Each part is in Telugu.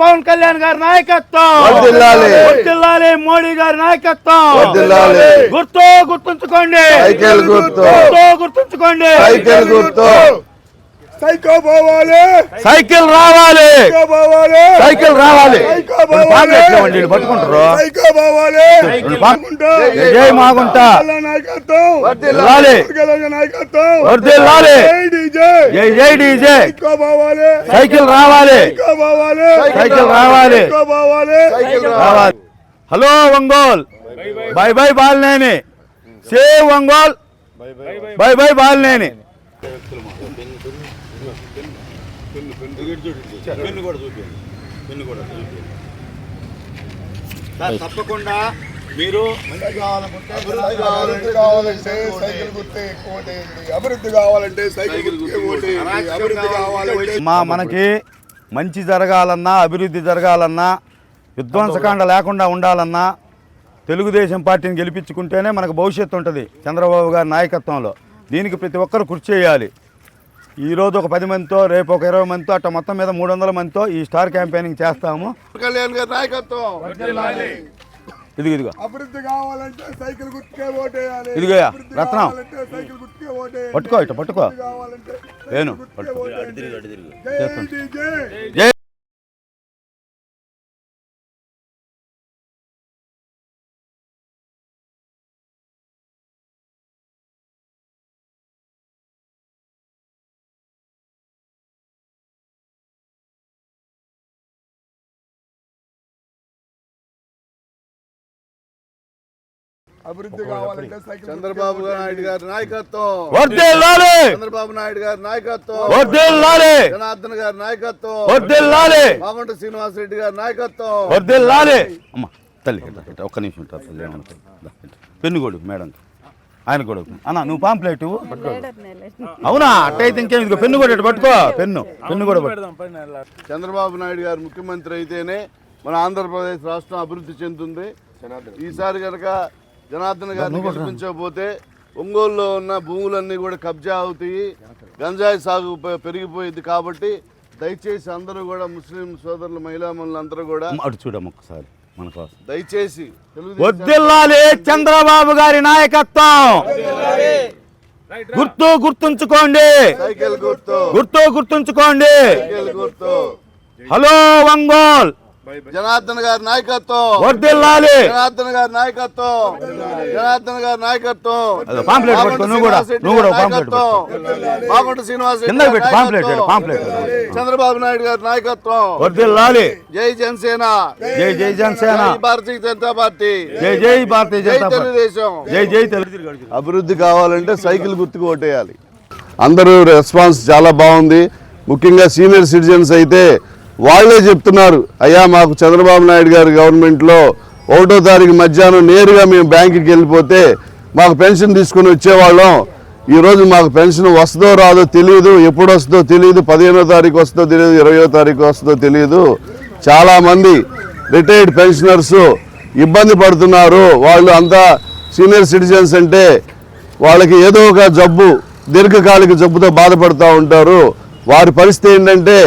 పవన్ కళ్యాణ్ గారి నాయకత్వం. వర్ధిల్లాలి మోడీ గారి నాయకత్వం. గుర్తు గుర్తుంచుకోండి గుర్తు. గుర్తు గుర్తుంచుకోండి గుర్తు సైకో పోవాలి. సైకిల్ రావాలి. సైకిల్ రావాలి. వీళ్ళు పట్టుకుంటారు. జై మాగుంట. జై జై డీజే. సైకిల్ రావాలి. సైకిల్ రావాలి. రావాలి. Hello Ongole. Bye bye Balineni. Save Ongole. Bye bye Balineni. తప్పకుండా మీరు అభివృద్ధి కావాలంటే సైకిల్ గుర్తే ఎక్కువ అభివృద్ధి కావాలంటే సైకిల్ అభివృద్ధి కావాలంటే మా మనకి మంచి జరగాలన్నా అభివృద్ధి జరగాలన్నా విధ్వంసకాండ లేకుండా ఉండాలన్నా తెలుగుదేశం పార్టీని గెలిపించుకుంటేనే మనకు భవిష్యత్తు ఉంటుంది చంద్రబాబు గారి నాయకత్వంలో. దీనికి ప్రతి ఒక్కరు కృషి చేయాలి. ఈరోజు ఒక పది మందితో రేపు ఒక ఇరవై మందితో అట్ట మొత్తం మీద మూడు వందల మందితో ఈ స్టార్ క్యాంపెయినింగ్ చేస్తాము. ఇదిగో ఇదిగో. అభివృద్ధి కావాలంటే సైకిల్ గుర్తుకే ఓటేయాలి. ఇదిగోయా, అభివృద్ధి రత్నం. పట్టుకో ఇటు పట్టుకో. గుర్తుకే పట్టుకో. జై అభివృద్ధి కావాలంటే సైకిల్ చంద్రబాబు నాయుడు గారి నాయకత్వం. వర్ధిల్లాలి చంద్రబాబు నాయుడు గారి నాయకత్వం. వర్ధిల్లాలి జనార్దన్ గారి నాయకత్వం. వర్ధిల్లాలి మాగుంట శ్రీనివాసరెడ్డి గారి నాయకత్వం. వర్ధిల్లాలి అమ్మ తల్లి ఒక్క నిమిషం ఉంటారు తల్లి ఏమనుకో. దా, ఇట్లా. పెన్ను కొడు మేడం. ఆయన కూడా అన్న నువ్వు పాంప్లెట్. అవునా? అట్టయితే ఇంకేం ఇదిగో పెన్ను కూడా ఇటు పట్టుకో. పెన్ను పెన్ను కూడా చంద్రబాబు నాయుడు గారు ముఖ్యమంత్రి అయితేనే మన ఆంధ్రప్రదేశ్ రాష్ట్రం అభివృద్ధి చెందుతుంది. ఈసారి కనుక జనార్దన్ గారిని గెలిపించకపోతే ఒంగోలులో ఉన్న భూములన్నీ కూడా కబ్జా అవుతాయి. గంజాయి సాగు పెరిగిపోయింది కాబట్టి దయచేసి అందరూ కూడా ముస్లిం సోదరులు మహిళా అందరూ కూడా అటు చూడమ్మ ఒకసారి మన కోసం దయచేసి వర్ధిల్లాలి చంద్రబాబు గారి నాయకత్వం. గుర్తు గుర్తుంచుకోండి. గుర్తు. గుర్తు గుర్తుంచుకోండి. హలో ఒంగోల్. జనార్దన్ గారి నాయకత్వం. వర్ధిల్లాలి జనార్దన్ గారి నాయకత్వం. జనార్దన్ గారి నాయకత్వం. పాంప్లెట్ పట్టుకో, నువ్వు కూడా, నువ్వు కూడా ఒక పాంప్లెట్ మాగుంట శ్రీనివాస్ పెట్టు, పాంప్లెట్. చంద్రబాబు నాయుడు గారి నాయకత్వం. వర్ధిల్లాలి జై జనసేన. జై జై జనసేన. భారతీయ జనతా పార్టీ. జై జై భారతీయ జనతా పార్టీ. తెలుగుదేశం. జై జై తెలుగు. అభివృద్ధి కావాలంటే సైకిల్ గుర్తుకు ఓటేయాలి. అందరూ రెస్పాన్స్ చాలా బాగుంది. ముఖ్యంగా సీనియర్ సిటిజన్స్ అయితే వాళ్ళే చెప్తున్నారు అయ్యా మాకు చంద్రబాబు నాయుడు గారి గవర్నమెంట్లో ఒకటో తారీఖు మధ్యాహ్నం నేరుగా మేము బ్యాంకుకి వెళ్ళిపోతే మాకు పెన్షన్ తీసుకుని వచ్చేవాళ్ళం. ఈరోజు మాకు పెన్షన్ వస్తుందో రాదో తెలియదు ఎప్పుడు వస్తుందో తెలియదు పదిహేనో తారీఖు వస్తుందో తెలియదు ఇరవయో తారీఖు వస్తుందో తెలియదు చాలామంది రిటైర్డ్ పెన్షనర్స్ ఇబ్బంది పడుతున్నారు. వాళ్ళు అంతా సీనియర్ సిటిజన్స్ అంటే వాళ్ళకి ఏదో ఒక జబ్బు దీర్ఘకాలిక జబ్బుతో బాధపడుతూ ఉంటారు. వారి పరిస్థితి ఏంటంటే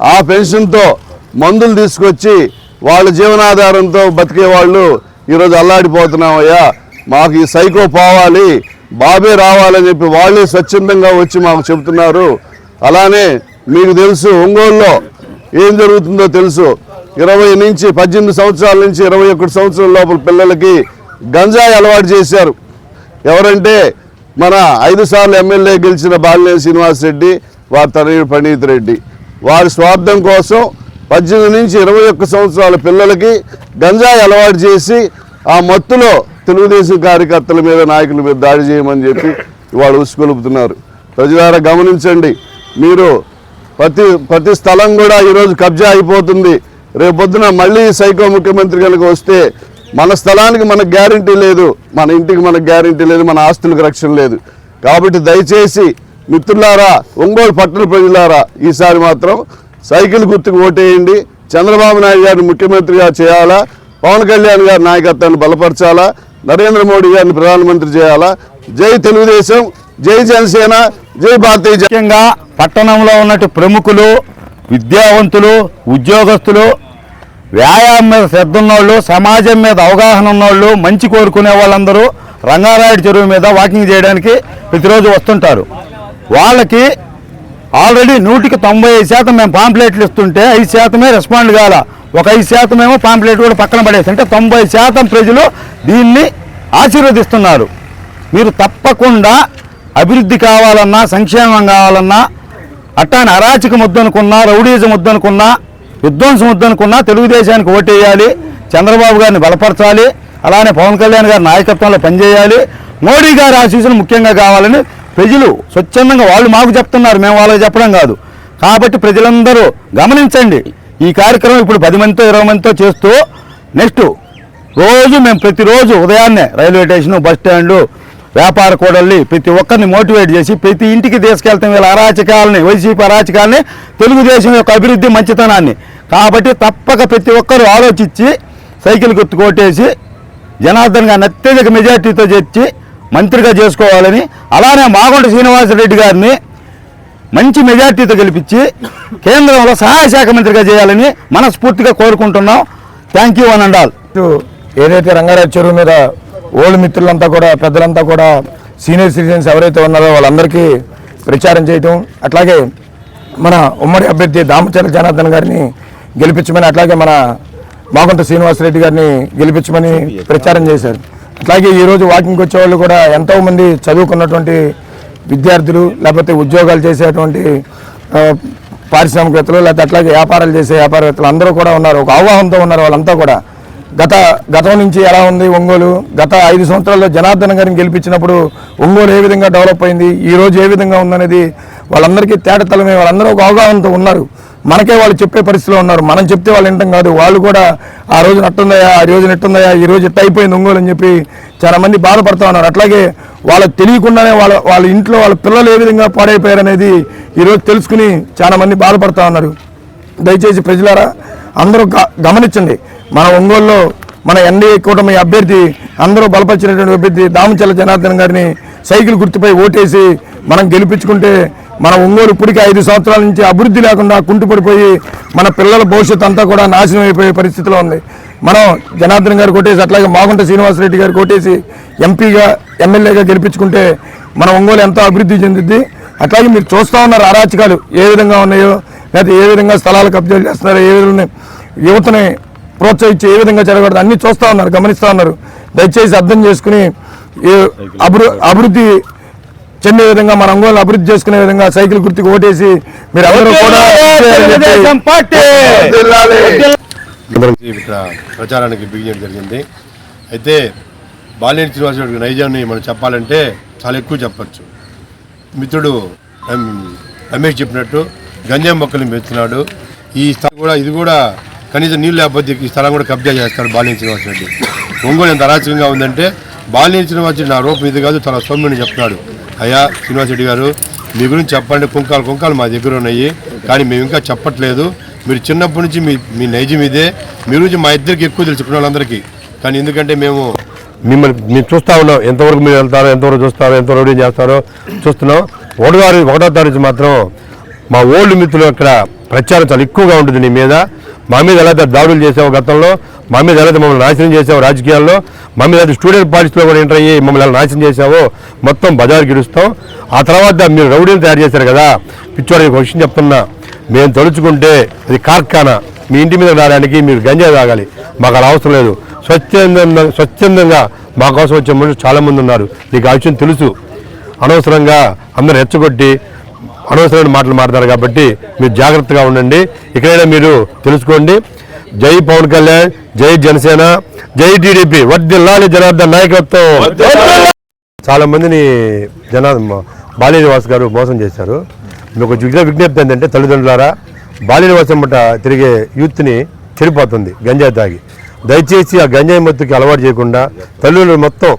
ఆ పెన్షన్తో మందులు తీసుకొచ్చి వాళ్ళ జీవనాధారంతో బతికే వాళ్ళు ఈరోజు అల్లాడిపోతున్నామయ్యా. మాకు ఈ సైకో పోవాలి బాబే రావాలని చెప్పి వాళ్ళే స్వచ్ఛందంగా వచ్చి మాకు చెబుతున్నారు. అలానే మీకు తెలుసు ఒంగోలులో ఏం జరుగుతుందో తెలుసు. ఇరవై నుంచి పద్దెనిమిది సంవత్సరాల నుంచి ఇరవై ఒకటి సంవత్సరాల లోపల పిల్లలకి గంజాయి అలవాటు చేశారు. ఎవరంటే మన ఐదు సార్లు ఎమ్మెల్యే గెలిచిన బాలినేని శ్రీనివాస్ రెడ్డి వారి తనయుడు పండిత్ రెడ్డి. వారి స్వార్థం కోసం పద్దెనిమిది నుంచి ఇరవై ఒక్క సంవత్సరాల పిల్లలకి గంజాయి అలవాటు చేసి ఆ మత్తులో తెలుగుదేశం కార్యకర్తల మీద నాయకుల మీద దాడి చేయమని చెప్పి వాళ్ళు ఉసుకొలుపుతున్నారు. ప్రజలారా గమనించండి. మీరు ప్రతి ప్రతి స్థలం కూడా ఈరోజు కబ్జా అయిపోతుంది. రేపు పొద్దున మళ్ళీ సైకో ముఖ్యమంత్రి కనుక వస్తే మన స్థలానికి మనకు గ్యారంటీ లేదు. మన ఇంటికి మనకు గ్యారంటీ లేదు. మన ఆస్తులకు రక్షణ లేదు. కాబట్టి దయచేసి మిత్రులారా ఒంగోలు పట్టణ ప్రజలారా ఈసారి మాత్రం సైకిల్ గుర్తుకు ఓటేయండి. చంద్రబాబు నాయుడు గారిని ముఖ్యమంత్రిగా చేయాలా? పవన్ కళ్యాణ్ గారి నాయకత్వాన్ని బలపరచాలా? నరేంద్ర మోడీ గారిని ప్రధానమంత్రి చేయాలా? జై తెలుగుదేశం జై జనసేన జై భారతీయ ముఖ్యంగా పట్టణంలో ఉన్నట్టు ప్రముఖులు విద్యావంతులు ఉద్యోగస్తులు వ్యాయామం మీద శ్రద్ధ ఉన్నోళ్ళు సమాజం మీద అవగాహన ఉన్నోళ్ళు మంచి కోరుకునే వాళ్ళందరూ రంగారాయుడు చెరువు మీద వాకింగ్ చేయడానికి ప్రతిరోజు వస్తుంటారు. వాళ్ళకి ఆల్రెడీ నూటికి తొంభై ఐదు శాతం మేము పాంప్లెట్లు ఇస్తుంటే ఐదు శాతమే రెస్పాండ్ కాల. ఒక ఐదు శాతం ఏమో పాంప్లెట్ కూడా పక్కన పడేసి అంటే తొంభై శాతం ప్రజలు దీన్ని ఆశీర్వదిస్తున్నారు. మీరు తప్పకుండా అభివృద్ధి కావాలన్నా సంక్షేమం కావాలన్నా అట్టాని అరాచక ముద్దనుకున్నా రౌడీజం ముద్దనుకున్నా విధ్వంసం ముద్దనుకున్నా తెలుగుదేశానికి ఓటేయాలి చంద్రబాబు గారిని బలపరచాలి అలానే పవన్ కళ్యాణ్ గారి నాయకత్వంలో పనిచేయాలి. మోడీ గారి ఆశీస్సులు ముఖ్యంగా కావాలని ప్రజలు స్వచ్ఛందంగా వాళ్ళు మాకు చెప్తున్నారు మేము వాళ్ళకి చెప్పడం కాదు. కాబట్టి ప్రజలందరూ గమనించండి. ఈ కార్యక్రమం ఇప్పుడు పది మందితో ఇరవై మందితో చేస్తూ నెక్స్ట్ రోజు మేము ప్రతిరోజు ఉదయాన్నే రైల్వే స్టేషన్ బస్ స్టాండు వ్యాపార కూడల్ని ప్రతి ఒక్కరిని మోటివేట్ చేసి ప్రతి ఇంటికి తీసుకెళ్తాం. వీళ్ళ అరాచకాలని వైసీపీ అరాచకాలని తెలుగుదేశం యొక్క అభివృద్ధి మంచితనాన్ని. కాబట్టి తప్పక ప్రతి ఒక్కరూ ఆలోచించి సైకిల్ గుర్తు కొట్టేసి జనార్దన్ గారిని అత్యధిక మెజార్టీతో చేర్చి మంత్రిగా చేసుకోవాలని అలానే మాగుంట శ్రీనివాసరెడ్డి గారిని మంచి మెజార్టీతో గెలిపించి కేంద్రంలో సహాయ శాఖ మంత్రిగా చేయాలని మనస్ఫూర్తిగా కోరుకుంటున్నాం. Thank you one and all ఏదైతే రంగారావు చెరువు మీద ఓల్డ్ మిత్రులంతా కూడా పెద్దలంతా కూడా సీనియర్ సిటిజన్స్ ఎవరైతే ఉన్నారో వాళ్ళందరికీ ప్రచారం చేయటం అట్లాగే మన ఉమ్మడి అభ్యర్థి దామచర్ల జనార్దన్ గారిని గెలిపించమని అట్లాగే మన మాగుంట శ్రీనివాసరెడ్డి గారిని గెలిపించమని ప్రచారం చేశారు. అట్లాగే ఈరోజు వాకింగ్కి వచ్చే వాళ్ళు కూడా ఎంతో మంది చదువుకున్నటువంటి విద్యార్థులు లేకపోతే ఉద్యోగాలు చేసేటువంటి పారిశ్రామికవేత్తలు లేకపోతే అట్లాగే వ్యాపారాలు చేసే వ్యాపారవేత్తలు అందరూ కూడా ఉన్నారు. ఒక అవగాహనతో ఉన్నారు వాళ్ళంతా కూడా. గత గతం నుంచి ఎలా ఉంది ఒంగోలు? గత ఐదు సంవత్సరాల్లో జనార్దన్ గారిని గెలిపించినప్పుడు ఒంగోలు ఏ విధంగా డెవలప్ అయింది? ఈరోజు ఏ విధంగా ఉందనేది వాళ్ళందరికీ తేటతలమే. వాళ్ళందరూ ఒక అవగాహనతో ఉన్నారు. మనకే వాళ్ళు చెప్పే పరిస్థితిలో ఉన్నారు. మనం చెప్తే వాళ్ళు వింటాం కాదు. వాళ్ళు కూడా ఆ రోజు నట్టుందయా ఆ రోజు నెట్టుందయా ఈ రోజు ఎట్ట అయిపోయింది ఒంగోలు అని చెప్పి చాలా మంది బాధపడుతూ ఉన్నారు. అట్లాగే వాళ్ళకి తెలియకుండానే వాళ్ళ వాళ్ళ ఇంట్లో వాళ్ళ పిల్లలు ఏ విధంగా పాడైపోయారు అనేది ఈరోజు తెలుసుకుని చాలా మంది బాధపడుతూ ఉన్నారు. దయచేసి ప్రజలారా అందరూ గ- గమనించండి. మన ఒంగోలులో మన ఎన్డీఏ కూటమి అభ్యర్థి అందరూ బలపరిచినటువంటి అభ్యర్థి దామచల్ల జనార్దన్ గారిని సైకిల్ గుర్తుపై ఓటేసి మనం గెలిపించుకుంటే మన ఒంగోలు ఇప్పటికే ఐదు సంవత్సరాల నుంచి అభివృద్ధి లేకుండా కుంటుపడిపోయి మన పిల్లల భవిష్యత్తు అంతా కూడా నాశనం అయిపోయే పరిస్థితిలో ఉంది. మనం జనార్దన్ గారు కొట్టేసి అట్లాగే మాగుంట శ్రీనివాసరెడ్డి గారు కొట్టేసి ఎంపీగా ఎమ్మెల్యేగా గెలిపించుకుంటే మన ఒంగోలు ఎంతో అభివృద్ధి చెందుద్ది. అట్లాగే మీరు చూస్తూ ఉన్నారు అరాచకాలు ఏ విధంగా ఉన్నాయో లేకపోతే ఏ విధంగా స్థలాలు కబ్జాలు చేస్తున్నారో ఏ విధంగా యువతని ప్రోత్సహించి ఏ విధంగా జరగకూడదు అన్ని చూస్తూ ఉన్నారు గమనిస్తూ ఉన్నారు. దయచేసి అర్థం చేసుకుని అభివృ అభివృద్ధి చెందే విధంగా మన ఒంగోలు అభివృద్ధి చేసుకునే విధంగా సైకిల్ గుర్తుకు ఓటేసి మీరు అందరూ కూడా ఇక్కడ ప్రచారానికి బిగించడం జరిగింది. అయితే బాలినేని శ్రీనివాసరావు నైజాన్ని మనం చెప్పాలంటే చాలా ఎక్కువ చెప్పచ్చు. మిత్రుడు రమ్- రమేష్ చెప్పినట్టు గంజాయి మొక్కలు పెంచుతున్నాడు. ఈ స్థలం కూడా ఇది కూడా కనీసం నీళ్ళు లేకపోతే ఈ స్థలం కూడా కబ్జా చేస్తాడు బాలినేని శ్రీనివాసరెడ్డి ఒంగోలు ఎంత అరాచకంగా ఉందంటే బాలినేని శ్రీనివాసరెడ్డి నా రూపం ఇది కాదు తన సౌమ్యుని చెప్తున్నాడు. అయ్యా శ్రీనివాసరెడ్డి గారు మీ గురించి చెప్పండి కుంకాలు కుంకాలు మా దగ్గర ఉన్నాయి కానీ మేము ఇంకా చెప్పట్లేదు. మీరు చిన్నప్పటి నుంచి మీ మీ నైజం ఇదే. మీ గురించి మా ఇద్దరికి ఎక్కువ తెలుసుకున్న వాళ్ళందరికీ. కానీ ఎందుకంటే మేము మిమ్మల్ని మేము చూస్తూ ఉన్నాం. ఎంతవరకు మీరు వెళ్తారో ఎంతవరకు చూస్తారో ఎంతవరకు ఏం చేస్తారో చూస్తున్నాం. ఒకటో తారీఖు ఒకటో తారీఖు మాత్రం మా ఓల్డ్ మిత్రులు అక్కడ ప్రచారం చాలా ఎక్కువగా ఉంటుంది నీ మీద. మా మీద ఎలా అయితే దాడులు చేసావు గతంలో మా మీద ఎలా మమ్మల్ని నాశనం చేసావు రాజకీయాల్లో మా మీద స్టూడెంట్ పార్టీస్లో కూడా ఎంటర్ అయ్యి మమ్మల్ని ఎలా నాశనం చేసావో మొత్తం బజార్ గెలుస్తాం ఆ తర్వాత మీరు రౌడీలు తయారు చేశారు కదా? పిచ్చోడికి ఒక విషయం చెప్తున్నా. మేము తలుచుకుంటే అది కార్ఖానా. మీ ఇంటి మీద రావడానికి మీరు గంజాయి తాగాలి. మాకు అలా అవసరం లేదు. స్వచ్ఛందంగా స్వచ్ఛందంగా మా కోసం వచ్చే మనుషులు చాలామంది ఉన్నారు. నీకు ఆ విషయం తెలుసు. అనవసరంగా అందరూ రెచ్చగొట్టి అనవసరమైన మాటలు మాట్లాడతారు కాబట్టి మీరు జాగ్రత్తగా ఉండండి. ఇక్కడైనా మీరు తెలుసుకోండి. జై పవన్ కళ్యాణ్ జై జనసేన జై టీడీపీ వర్దిల్లాలి జనార్దన్ నాయకత్వం. చాలా మందిని జనా బాల్యనివాస్ గారు మోసం చేశారు. మీకు విజ్ఞ- విజ్ఞప్తి ఏంటంటే తల్లిదండ్రులారా బాల్యనివాసం మట తిరిగే యూత్ని చెడిపోతుంది గంజాయి తాగి. దయచేసి ఆ గంజాయి మత్తుకి అలవాటు చేయకుండా తల్లిదండ్రులు మొత్తం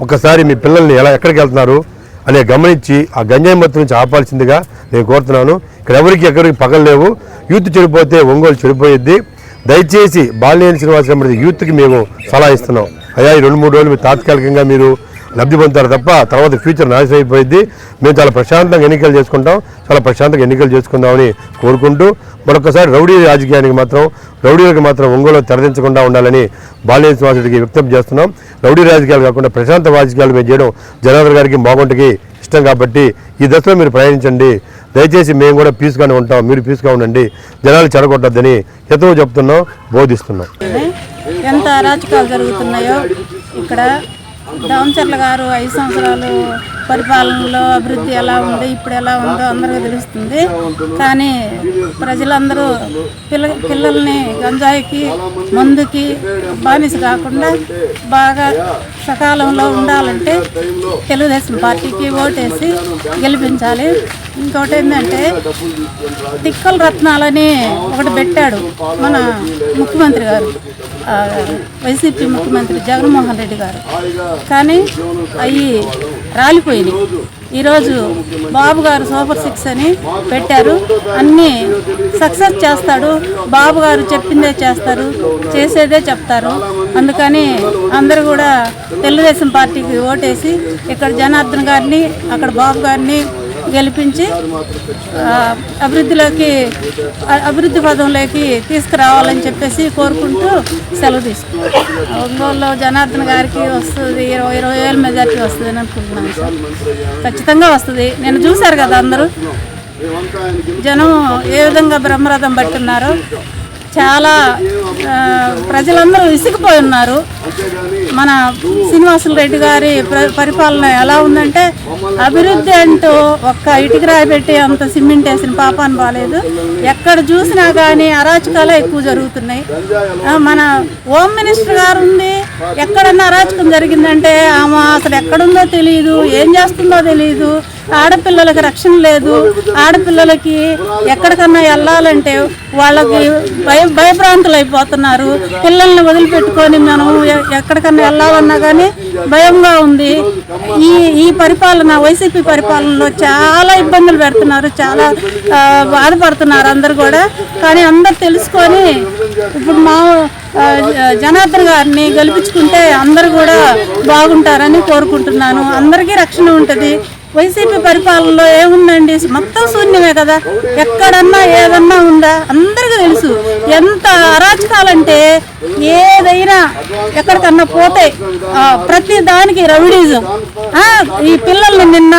ఒకసారి మీ పిల్లల్ని ఎలా ఎక్కడికి వెళ్తున్నారు అనే గమనించి ఆ గంజాయి మత్తు నుంచి ఆపాల్సిందిగా నేను కోరుతున్నాను. ఇక్కడ ఎవరికి ఎక్కడికి పగలు లేవు. యూత్ చెడిపోతే ఒంగోలు చెడిపోయిద్ది. దయచేసి బాలినేని శ్రీనివాస రెడ్డి యూత్కి మేము సలహా ఇస్తున్నాం. అయ్యా ఈ రెండు మూడు రోజులు మీరు తాత్కాలికంగా మీరు లబ్ధి పొందుతారు తప్ప తర్వాత ఫ్యూచర్ నాశనం అయిపోయింది మేము చాలా ప్రశాంతంగా ఎన్నికలు చేసుకుంటాం. చాలా ప్రశాంతంగా ఎన్నికలు చేసుకుందామని కోరుకుంటూ మరొకసారి రౌడీ రాజకీయానికి మాత్రం రౌడీలకు మాత్రం ఒంగోలు తెరదించకుండా ఉండాలని బాలినేని శ్రీనివాసరెడ్డికి వ్యక్తం చేస్తున్నాం. రౌడీ రాజకీయాలు కాకుండా ప్రశాంత రాజకీయాలు మేము చేయడం జనార్దన్ గారికి మాగుంటకి ఇష్టం కాబట్టి ఈ దశలో మీరు ప్రయాణించండి. దయచేసి మేము కూడా పీస్గానే ఉంటాం. మీరు పీస్గా ఉండండి. జనాలు చెడగొట్టద్దని హితవు చెప్తున్నాం బోధిస్తున్నాం. ఎంత అరాచకాలు జరుగుతున్నాయో ఇక్కడ దామచర్ల గారు ఐదు సంవత్సరాలు పరిపాలనలో అభివృద్ధి ఎలా ఉంది ఇప్పుడు ఎలా ఉందో అందరికీ తెలుస్తుంది. కానీ ప్రజలందరూ పిల్ల పిల్లల్ని గంజాయికి మందుకి బానిస కాకుండా బాగా సకాలంలో ఉండాలంటే తెలుగుదేశం పార్టీకి ఓటేసి గెలిపించాలి. ఇంకోటి ఏంటంటే తిక్కల రత్నాలని ఒకటి పెట్టాడు మన ముఖ్యమంత్రి గారు వైసీపీ ముఖ్యమంత్రి జగన్మోహన్ రెడ్డి గారు. కానీ అవి రాలిపోయినాయి. ఈరోజు బాబు గారు సూపర్ సిక్స్ అని పెట్టారు. అన్నీ సక్సెస్ చేస్తాడు. బాబు గారు చెప్పిందే చేస్తారు. చేసేదే చెప్తారు. అందుకని అందరూ కూడా తెలుగుదేశం పార్టీకి ఓటేసి ఇక్కడ జనార్దన్ గారిని అక్కడ బాబు గారిని గెలిపించి అభివృద్ధిలోకి అభివృద్ధి పదంలోకి తీసుకురావాలని చెప్పేసి కోరుకుంటూ సెలవు తీసుకున్నాం. ఒంగోలులో జనార్దన్ గారికి వస్తుంది ఇరవై ఇరవై వేల మెజార్టీ వస్తుంది అని అనుకుంటున్నాను సార్. ఖచ్చితంగా వస్తుంది. నేను చూశారు కదా అందరూ? జనం ఏ విధంగా బ్రహ్మరథం పట్టున్నారో చాలా ప్రజలందరూ ఇసుకుపోయి ఉన్నారు. మన శ్రీనివాసులు రెడ్డి గారి ప్ర- పరిపాలన ఎలా ఉందంటే అభివృద్ధి అంటూ ఒక్క ఇటుక రాయి పెట్టి అంత సిమెంట్ వేసిన పాపాన్ని బాలేదు ఎక్కడ చూసినా కానీ అరాచకాలే ఎక్కువ జరుగుతున్నాయి. మన హోమ్ మినిస్టర్ గారు ఉంది. ఎక్కడన్నా అరాచకం జరిగిందంటే ఆమె అసలు ఎక్కడుందో తెలియదు ఏం చేస్తుందో తెలియదు ఆడపిల్లలకి రక్షణ లేదు ఆడపిల్లలకి ఎక్కడికన్నా వెళ్ళాలంటే వాళ్ళకి భయ భయభ్రాంతులు అయిపోతున్నారు పిల్లల్ని వదిలిపెట్టుకొని మనం ఎక్కడికన్నా వెళ్ళాలన్నా కానీ భయంగా ఉంది. ఈ ఈ పరిపాలన వైసీపీ పరిపాలనలో చాలా ఇబ్బందులు పెడుతున్నారు. చాలా బాధపడుతున్నారు అందరు కూడా. కానీ అందరు తెలుసుకొని ఇప్పుడు మా జనార్దన్ గారిని గెలిపించుకుంటే అందరు కూడా బాగుంటారని కోరుకుంటున్నాను. అందరికీ రక్షణ ఉంటుంది. వైసీపీ పరిపాలనలో ఏముందండి? మొత్తం శూన్యమే కదా. ఎక్కడన్నా ఏదన్నా ఉందా? అందరికీ తెలుసు. ఎంత అరాచకాలంటే ఏదైనా ఎక్కడికన్నా పోతే ప్రతి దానికి రౌడీజం. ఈ పిల్లల్ని నిన్న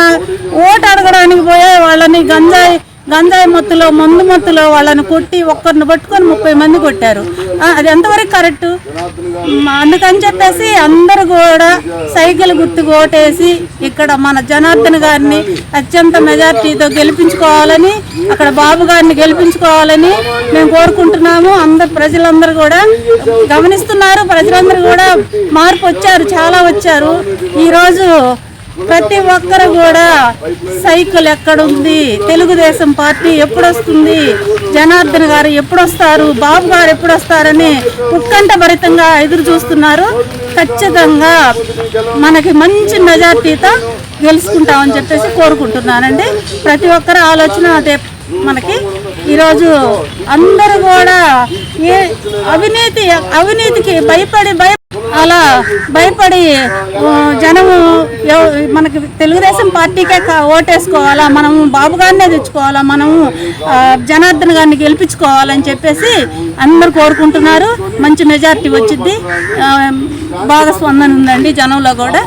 ఓటు అడగడానికి పోయే వాళ్ళని గంజాయి గంజాయి మత్తులో మందు మత్తులో వాళ్ళని కొట్టి ఒక్కరిని పట్టుకొని ముప్పై మంది కొట్టారు. అది ఎంతవరకు కరెక్ట్? అందుకని చెప్పేసి అందరూ కూడా సైకిల్ గుర్తు కొట్టేసి ఇక్కడ మన జనార్దన్ గారిని అత్యంత మెజార్టీతో గెలిపించుకోవాలని అక్కడ బాబు గారిని గెలిపించుకోవాలని మేము కోరుకుంటున్నాము. అందరు ప్రజలందరూ కూడా గమనిస్తున్నారు. ప్రజలందరూ కూడా మార్పు వచ్చారు చాలా వచ్చారు. ఈరోజు ప్రతి ఒక్కరు కూడా సైకిల్ ఎక్కడుంది? తెలుగుదేశం పార్టీ ఎప్పుడు వస్తుంది జనార్దన్ గారు ఎప్పుడు వస్తారు బాబు గారు ఎప్పుడు వస్తారని ఉత్కంఠ భరితంగా ఎదురు చూస్తున్నారు. ఖచ్చితంగా మనకి మంచి మెజార్టీతో గెలుచుకుంటామని చెప్పేసి కోరుకుంటున్నానండి. ప్రతి ఒక్కరి ఆలోచన అదే మనకి. ఈరోజు అందరూ కూడా ఏ అవినీతి అవినీతికి భయపడి భయ అలా భయపడి జనము మనకి తెలుగుదేశం పార్టీకే కా- ఓటేసుకోవాలా మనము బాబు గారినే తెచ్చుకోవాలా మనము జనార్దన్ గారిని గెలిపించుకోవాలని చెప్పేసి అందరు కోరుకుంటున్నారు. మంచి మెజారిటీ వచ్చింది బాగా స్పందన ఉందండి జనంలో కూడా.